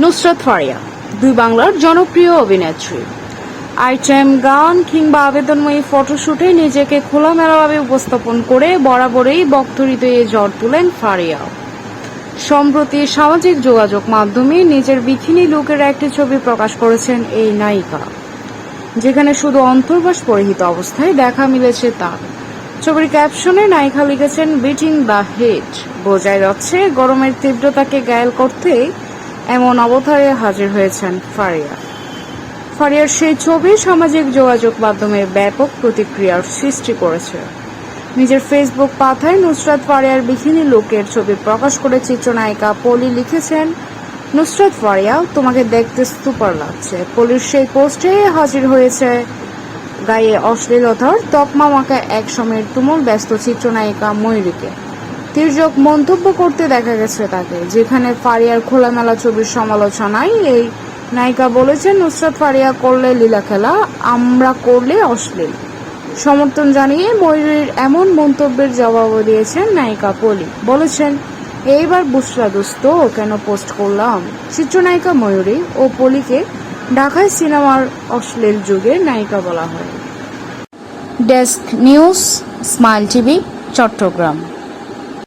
নুসরাত ফারিয়া, দুই বাংলার জনপ্রিয় অভিনেত্রী। আইটেম গান কিংবা আবেদনময়ী ফটোশুটে নিজেকে খোলামেলাভাবে উপস্থাপন করে বরাবরই বক্তরিতে জ্বর তুলেন ফারিয়া। সম্প্রতি সামাজিক যোগাযোগ মাধ্যমে নিজের বিকিনি লুকের একটি ছবি প্রকাশ করেছেন এই নায়িকা। যেখানে শুধু অন্তর্বাস পরিহিত অবস্থায় দেখা মিলেছে তার। ছবির ক্যাপশনে নায়িকা লিখেছেন বিটিং দ্য হিট বোঝাই যাচ্ছে গরমের তীব্রতাকে গায়েল করতে এমন অবতারে হাজির হয়েছেন ফারিয়া। ফারিয়ার সেই ছবি সামাজিক যোগাযোগ মাধ্যমে ব্যাপক প্রতিক্রিয়ার সৃষ্টি করেছে। নিজের ফেসবুক পাতায় নুসরাত ফারিয়ার বিকিনি লোকের ছবি প্রকাশ করে চিত্রনায়িকা পলি লিখেছেন, নুসরাত ফারিয়া, তোমাকে দেখতে সুপার লাগছে। পলির সেই পোস্টে হাজির হয়েছে গায়ে অশ্লীলতার তকমা মাখা এক সময়ের তুমুল ব্যস্ত চিত্রনায়িকা ময়ূরীকে। তির্যক মন্তব্য করতে দেখা গেছে তাকে, যেখানে ফারিয়ার খোলামেলা ছবির সমালোচনায় এই নায়িকা বলেছেন, নুসরাত ফারিয়া করলে লীলা খেলা, আমরা করলে অশ্লীল। সমর্থন জানিয়ে ময়ূরীর এমন মন্তব্যের জবাবও দিয়েছেন নায়িকা পলি। বলেছেন, এইবার বুসরা দোস্ত, কেন পোস্ট করলাম? চিত্রনায়িকা ময়ূরী ও পলিকে ঢাকায় সিনেমার অশ্লীল যুগের নায়িকা বলা হয়। Desk news, smile TV, Chattogram.